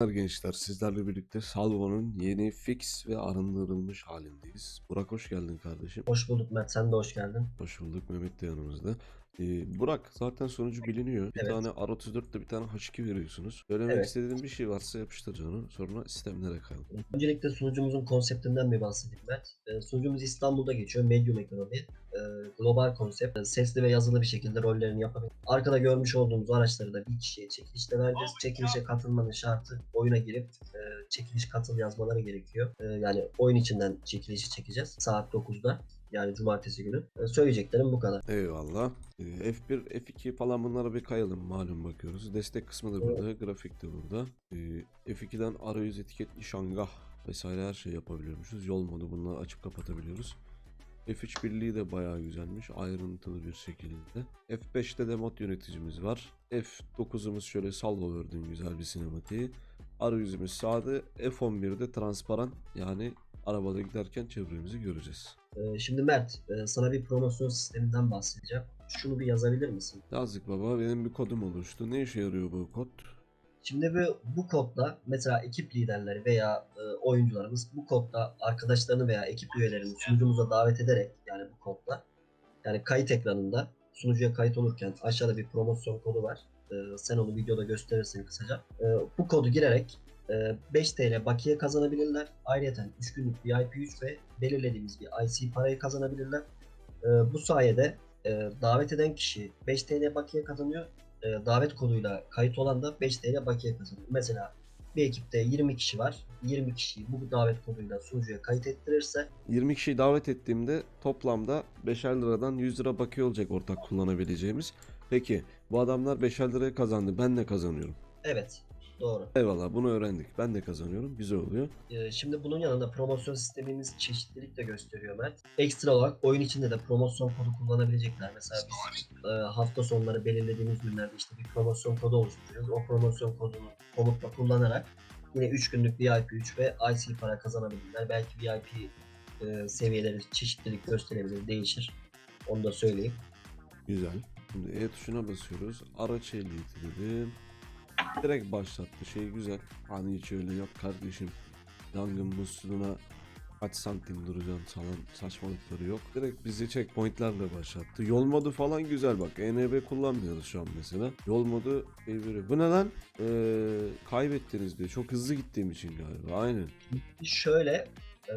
Merhabalar gençler, sizlerle birlikte Salvo'nun yeni fix ve arındırılmış halindeyiz. Burak hoş geldin kardeşim. Hoş bulduk Mert, sen de hoş geldin. Hoş bulduk, Mehmet de yanımızda. Ee, Burak zaten sonucu biliniyor. Bir Evet. tane R34'te bir tane H2 veriyorsunuz. Söylemek Evet. istediğin bir şey varsa yapıştır onu. Sonra sistemlere kayalım. Öncelikle sunucumuzun konseptinden bir bahsedeyim Mert. Ee, sunucumuz İstanbul'da geçiyor, Medium ekonomi. Ee, global konsept, Ee, sesli ve yazılı bir şekilde rollerini yapabilir. Arkada görmüş olduğumuz araçları da bir kişiye çekilişle vereceğiz. Çekilişe katılmanın şartı oyuna girip e, çekiliş katıl yazmaları gerekiyor. Ee, yani oyun içinden çekilişi çekeceğiz saat 9'da. Yani cumartesi günü. Ee, söyleyeceklerim bu kadar. Eyvallah. Ee, F1, F2 falan bunlara bir kayalım. Malum bakıyoruz. Destek kısmı da burada. Grafik de burada. Ee, F2'den arayüz etiket nişangah vesaire her şey yapabiliyormuşuz. Yol modu bunları açıp kapatabiliyoruz. F3 birliği de bayağı güzelmiş. Ayrıntılı bir şekilde. F5'te de mod yöneticimiz var. F9'umuz şöyle salvo gördüğün güzel bir sinematiği. Arayüzümüz sade. F11'de transparan yani arabada giderken çevremizi göreceğiz. Ee, şimdi Mert, e, sana bir promosyon sisteminden bahsedeceğim. Şunu bir yazabilir misin? Yazdık baba benim bir kodum oluştu. Ne işe yarıyor bu kod? Şimdi bu, bu kodla mesela ekip liderleri veya e, oyuncularımız bu kodla arkadaşlarını veya ekip üyelerini sunucumuza davet ederek yani bu kodla yani kayıt ekranında sunucuya kayıt olurken aşağıda bir promosyon kodu var. E, sen onu videoda gösterirsin kısaca. E, bu kodu girerek 5 TL bakiye kazanabilirler. Ayrıca 3 günlük VIP 3 ve belirlediğimiz bir IC parayı kazanabilirler. E, bu sayede e, davet eden kişi 5 TL bakiye kazanıyor e, davet koduyla kayıt olan da 5 TL bakiye kazanıyor. Mesela bir ekipte 20 kişi var. 20 kişiyi bu davet koduyla sunucuya kayıt ettirirse 20 kişiyi davet ettiğimde toplamda 5'er liradan 100 lira bakiye olacak ortak kullanabileceğimiz. Peki bu adamlar 5'er liraya kazandı ben de kazanıyorum. evet doğru. Eyvallah bunu öğrendik ben de kazanıyorum güzel oluyor. E, şimdi bunun yanında promosyon sistemimiz çeşitlilik de gösteriyor Mert. Ekstra olarak oyun içinde de promosyon kodu kullanabilecekler. Mesela biz e, hafta sonları belirlediğimiz günlerde işte bir promosyon kodu oluşturuyoruz. O promosyon kodunu komutla kullanarak yine 3 günlük VIP 3 ve IC para kazanabilirler. Belki VIP e, seviyeleri çeşitlilik gösterebilir, değişir. Onu da söyleyeyim. Güzel. Şimdi E tuşuna basıyoruz. Araç ehliyeti dedim. Direkt başlattı şey güzel. Hani hiç öyle yok kardeşim. Yangın musluğuna kaç santim duracaksın falan saçmalıkları yok. Direkt bizi checkpointlerle başlattı. Yol modu falan güzel bak. ENB kullanmıyoruz şu an mesela. Yol modu veriyor. Bu ne lan? Ee, kaybettiniz diyor. Çok hızlı gittiğim için galiba. Aynen. Şöyle e,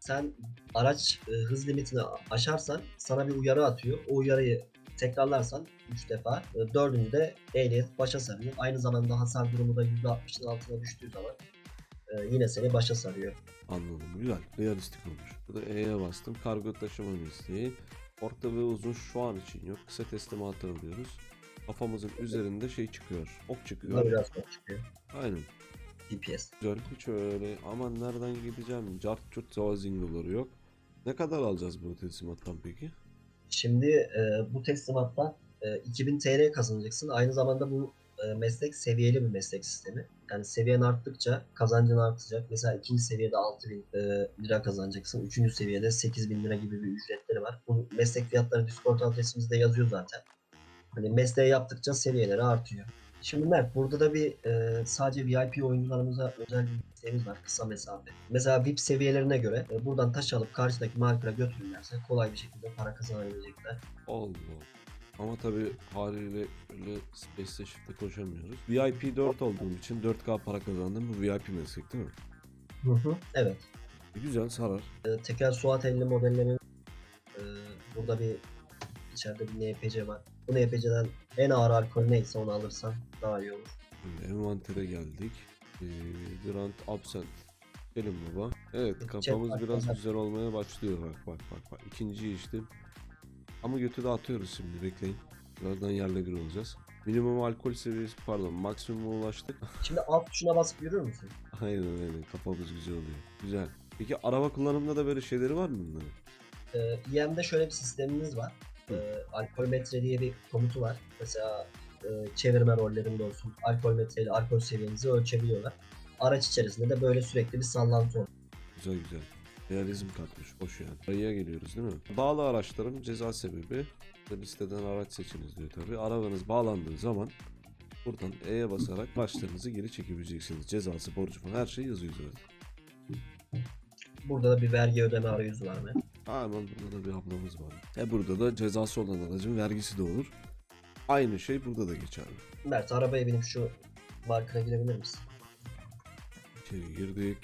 sen araç e, hız limitini aşarsan sana bir uyarı atıyor. O uyarıyı tekrarlarsan 3 defa. E, dördüncüde ehliyet başa sarıyor. Aynı zamanda hasar durumu da %60'ın altına düştüğü zaman e, yine seni başa sarıyor. Anladım. Güzel. Realistik olmuş. Burada E'ye bastım. Kargo taşıma isteği. Orta ve uzun şu an için yok. Kısa teslimatı alıyoruz. Kafamızın üzerinde şey çıkıyor. Ok çıkıyor. biraz zor çıkıyor. Aynen. DPS. Güzel. Hiç öyle aman nereden gideceğim. Cart çurt zazingoları yok. Ne kadar alacağız bu teslimattan peki? Şimdi e, bu teslimattan e, 2000 TL kazanacaksın. Aynı zamanda bu e, meslek seviyeli bir meslek sistemi. Yani seviyen arttıkça kazancın artacak. Mesela ikinci seviyede 6000 e, lira kazanacaksın. Üçüncü seviyede 8000 lira gibi bir ücretleri var. Bu meslek fiyatları Discord adresimizde yazıyor zaten. Hani mesleği yaptıkça seviyeleri artıyor. Şimdi Mert burada da bir e, sadece VIP oyuncularımıza özel bir isteğimiz var kısa mesafe. Mesela VIP seviyelerine göre e, buradan taş alıp karşıdaki markete götürürlerse kolay bir şekilde para kazanabilecekler. Allah. Ama tabi haliyle öyle Space'te Shift'te koşamıyoruz. VIP 4 olduğum için 4K para kazandım. Bu VIP meslek değil mi? Evet. E, güzel sarar. E, tekel Suat 50 modellerinin e, burada bir içeride bir NPC var. Bu NPC'den en ağır alkol neyse onu alırsan daha iyi olur. Şimdi envantere geldik. Ee, Grand Absent. Gelin baba. Evet kafamız biraz bak. güzel olmaya başlıyor. Bak bak bak bak. İkinciyi içtim. Ama götü de atıyoruz şimdi bekleyin. Birazdan yerle bir olacağız. Minimum alkol seviyesi pardon maksimuma ulaştık. Şimdi alt tuşuna basıp yürür müsün? aynen aynen kafamız güzel oluyor. Güzel. Peki araba kullanımında da böyle şeyleri var mı bunların? E, EM'de şöyle bir sistemimiz var. E, alkol metre diye bir komutu var. Mesela e, çevirme rollerinde olsun alkol metreyle alkol seviyenizi ölçebiliyorlar. Araç içerisinde de böyle sürekli bir sallantı oluyor. Güzel güzel. Realizm katmış. Hoş yani. Ayıya geliyoruz değil mi? Bağlı araçların ceza sebebi. Listeden araç seçiniz diyor tabi. Arabanız bağlandığı zaman Buradan E'ye basarak başlarınızı geri çekebileceksiniz. Cezası, borcu falan her şey yazıyor zaten. Burada da bir vergi ödeme arayüzü var mı? Hemen burada da bir ablamız var. E burada da cezası olan aracın vergisi de olur. Aynı şey burada da geçerli. Mert arabaya binip şu markına girebilir misin? İçeri girdik.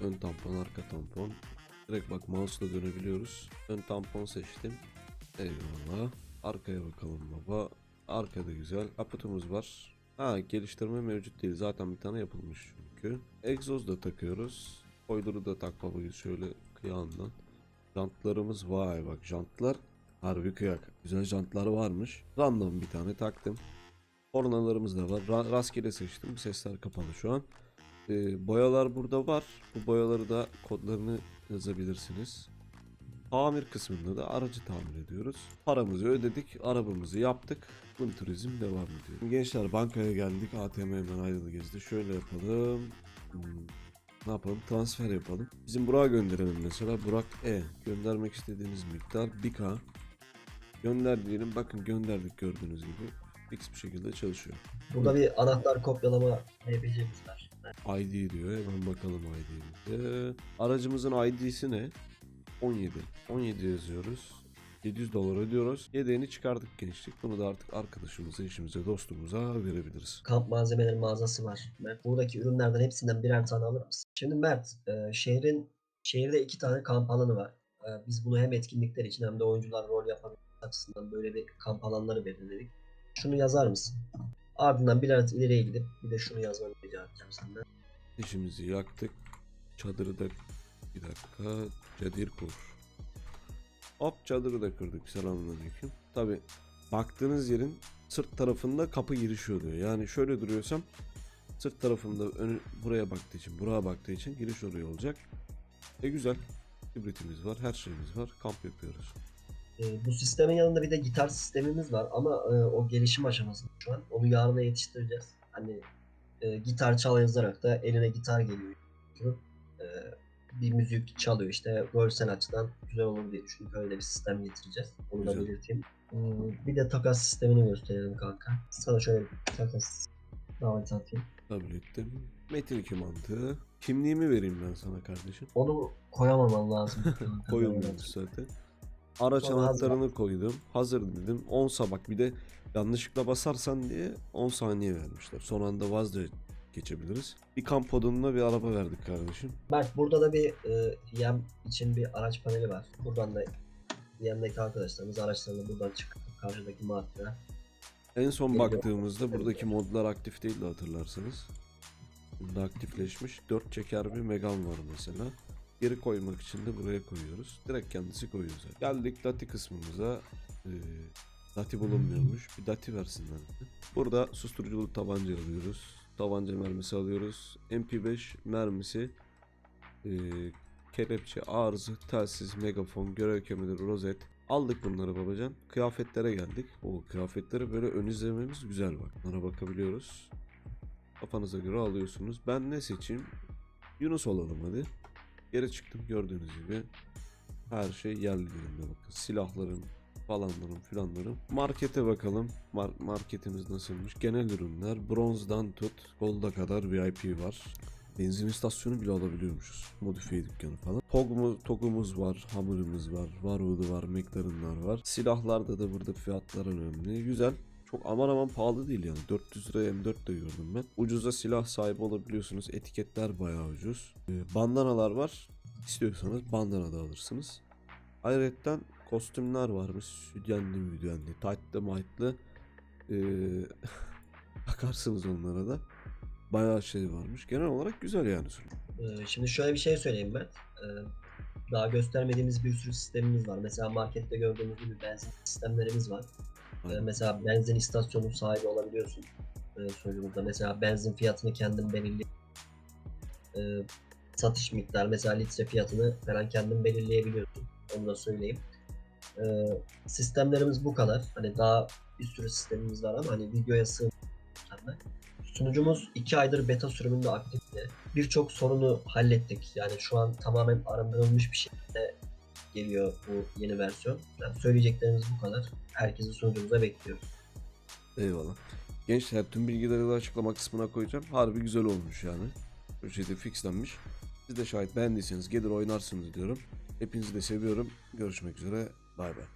Ön tampon, arka tampon. Direkt bak mouse'la dönebiliyoruz. Ön tampon seçtim. Eyvallah. Arkaya bakalım baba. Arkada güzel. Kaputumuz var. Ha geliştirme mevcut değil. Zaten bir tane yapılmış çünkü. Egzoz da takıyoruz. Koyduru da tak babayı şöyle kıyağından. Jantlarımız vay bak jantlar harbi kıyak. Güzel jantlar varmış. Random bir tane taktım. Kornalarımız da var. Ra- rastgele seçtim. Sesler kapalı şu an. Ee, boyalar burada var. Bu boyaları da kodlarını yazabilirsiniz. Tamir kısmında da aracı tamir ediyoruz. Paramızı ödedik, arabamızı yaptık. Full turizm devam ediyor. Gençler bankaya geldik. ATM'den ayrılı gezdi. Şöyle yapalım. Ne yapalım? Transfer yapalım. Bizim Burak'a gönderelim mesela. Burak E. Göndermek istediğiniz miktar 1K. Gönder diyelim. Bakın gönderdik gördüğünüz gibi. Fix bir şekilde çalışıyor. Burada bir anahtar kopyalama yapabileceğimiz var. ID diyor. Hemen bakalım ID'mize. Aracımızın ID'si ne? 17. 17 yazıyoruz. 700 dolar ödüyoruz. Yedeğini çıkardık gençlik. Bunu da artık arkadaşımıza, işimize, dostumuza verebiliriz. Kamp malzemeleri mağazası var. Mert buradaki ürünlerden hepsinden birer tane alır mısın? Şimdi Mert e, şehrin şehirde iki tane kamp alanı var. E, biz bunu hem etkinlikler için hem de oyuncular rol yapabilmek açısından böyle bir kamp alanları belirledik. Şunu yazar mısın? Ardından bir adet ileriye gidip bir de şunu yazmanı rica edeceğim senden. İşimizi yaktık. Çadırı da bir dakika. Cadir kur. Hop çadırı da kırdık. Selamünaleyküm. Tabi baktığınız yerin sırt tarafında kapı girişi oluyor. Yani şöyle duruyorsam sırt tarafında önü buraya baktığı için, buraya baktığı için giriş oraya olacak. E güzel. Hibritimiz var, her şeyimiz var. Kamp yapıyoruz. E, bu sistemin yanında bir de gitar sistemimiz var ama e, o gelişim aşamasında şu an. Onu yarına yetiştireceğiz. Hani e, gitar çal yazarak da eline gitar geliyor. E, bir müzik çalıyor işte görsel açıdan güzel olur diye düşündük öyle bir sistem getireceğiz. Onu da Güzel. belirteyim. Hmm, bir de takas sistemini gösterelim kanka. Sana şöyle bir takas daveti atayım. Kabul ettim. Metin 2 mantığı. Kimliğimi vereyim ben sana kardeşim. Onu koyamaman lazım. kanka. Koyulmuyormuş zaten. Araç Sonra hazır. anahtarını koydum. Hazır dedim. 10 sabak bir de yanlışlıkla basarsan diye 10 saniye vermişler. Son anda vazgeç geçebiliriz. Bir kamp podununa bir araba verdik kardeşim. Mert burada da bir e, yem için bir araç paneli var. Buradan da yemdeki arkadaşlarımız araçlarını buradan çıkıp karşıdaki markaya. En son Geliyor. baktığımızda buradaki modlar aktif değildi hatırlarsanız. Bunda aktifleşmiş. 4 çeker bir Megan var mesela. Geri koymak için de buraya koyuyoruz. Direkt kendisi koyuyor zaten. Geldik Dati kısmımıza. Ee, Dati bulunmuyormuş. Bir Dati versinler. Burada susturuculu tabanca alıyoruz. Tabanca mermisi alıyoruz. MP5 mermisi. ee, kelepçe, arızı, telsiz, megafon, görev kemeri, rozet. Aldık bunları babacan. Kıyafetlere geldik. O kıyafetleri böyle ön izlememiz güzel bak. Bunlara bakabiliyoruz. Kafanıza göre alıyorsunuz. Ben ne seçeyim? Yunus olalım hadi. Geri çıktım gördüğünüz gibi. Her şey yerli yerinde bakın. Silahlarım, falanlarım filanlarım. Markete bakalım. Mar- marketimiz nasılmış? Genel ürünler. Bronzdan tut. Golda kadar VIP var. Benzin istasyonu bile alabiliyormuşuz. Modifiye dükkanı falan. Togumuz, togumuz var, hamurumuz var, Warwood'u var, McLaren'lar var. Silahlarda da burada fiyatlar önemli. Güzel. Çok aman aman pahalı değil yani. 400 liraya M4 de gördüm ben. Ucuza silah sahibi olabiliyorsunuz. Etiketler bayağı ucuz. Ee, bandanalar var. İstiyorsanız bandana da alırsınız. Ayrıca kostümler varmış. Südyenli müdyenli, tight'lı might'lı. Ee, bakarsınız onlara da. Bayağı şey varmış. Genel olarak güzel yani. Ee, şimdi şöyle bir şey söyleyeyim Mert. Ee, daha göstermediğimiz bir sürü sistemimiz var. Mesela markette gördüğümüz gibi benzin sistemlerimiz var. Ee, Aynen. mesela benzin istasyonu sahibi olabiliyorsun. Ee, sonucunda mesela benzin fiyatını kendin belirleyip ee, satış miktarı mesela litre fiyatını falan kendin belirleyebiliyorsun. Onu da söyleyeyim. Ee, sistemlerimiz bu kadar. Hani daha bir sürü sistemimiz var ama hani videoya sığ Sunucumuz 2 aydır beta sürümünde aktifti. Birçok sorunu hallettik. Yani şu an tamamen arındırılmış bir şekilde geliyor bu yeni versiyon. Yani söyleyeceklerimiz bu kadar. Herkesi sunucumuza bekliyoruz. Eyvallah. Gençler tüm bilgileri de açıklama kısmına koyacağım. Harbi güzel olmuş yani. Ücreti fixlenmiş. Siz de şayet beğendiyseniz gelir oynarsınız diyorum. Hepinizi de seviyorum. Görüşmek üzere. Bay bay.